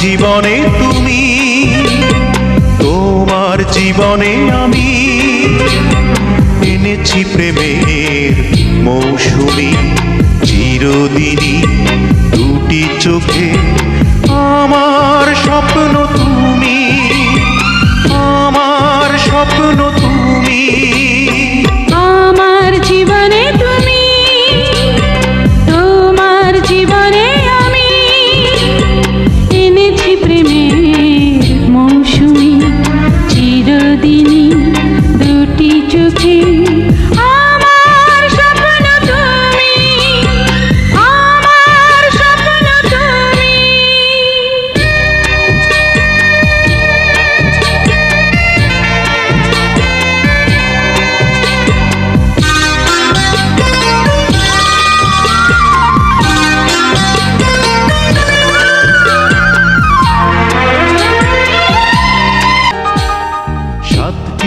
জীবনে তুমি তোমার জীবনে আমি এনেছি প্রেমের মৌসুমি চিরদিনই দুটি চোখে আমার স্বপ্ন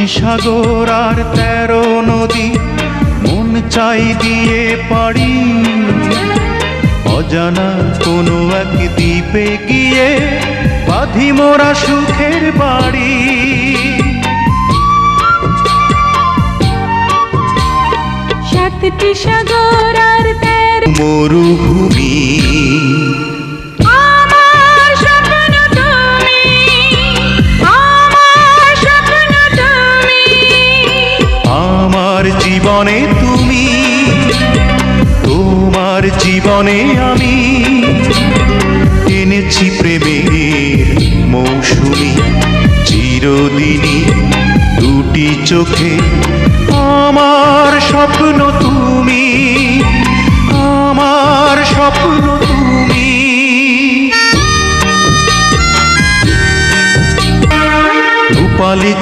সাগর আর তেরো নদী মন চাই দিয়ে পারি অজানা কোনো এক দ্বীপে গিয়ে বাঁধি মোরা সুখের বাড়ি। সাতটি সাগর আর তেরো মরুভূমি। জীবনে তুমি, তোমার জীবনে আমি এনেছি প্রেমের মৌসুমি, চিরদিনই দুটি চোখে আমার স্বপ্ন তুমি, আমার স্বপ্ন তুমি।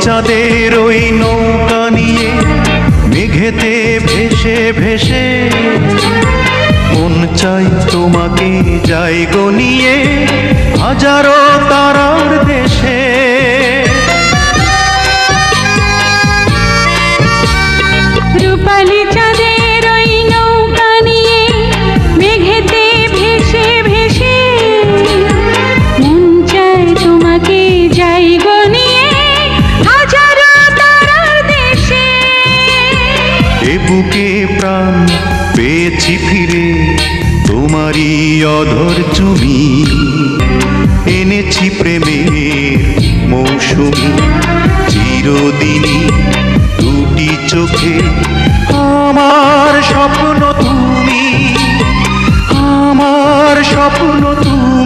চাঁদের ওই নৌকা নিয়ে মেঘেতে ভেসে ভেসে। মন চাই তোমাকে যাই গনিয়ে নিয়ে হাজারো তারার দেশে। প্রাণ পেয়েছি ফিরে, তোমারই অধর চুমি। এনেছি প্রেমের মৌসুমি। চিরদিনই দুটি চোখে আমার স্বপ্ন তুমি। আমার স্বপ্ন তুমি।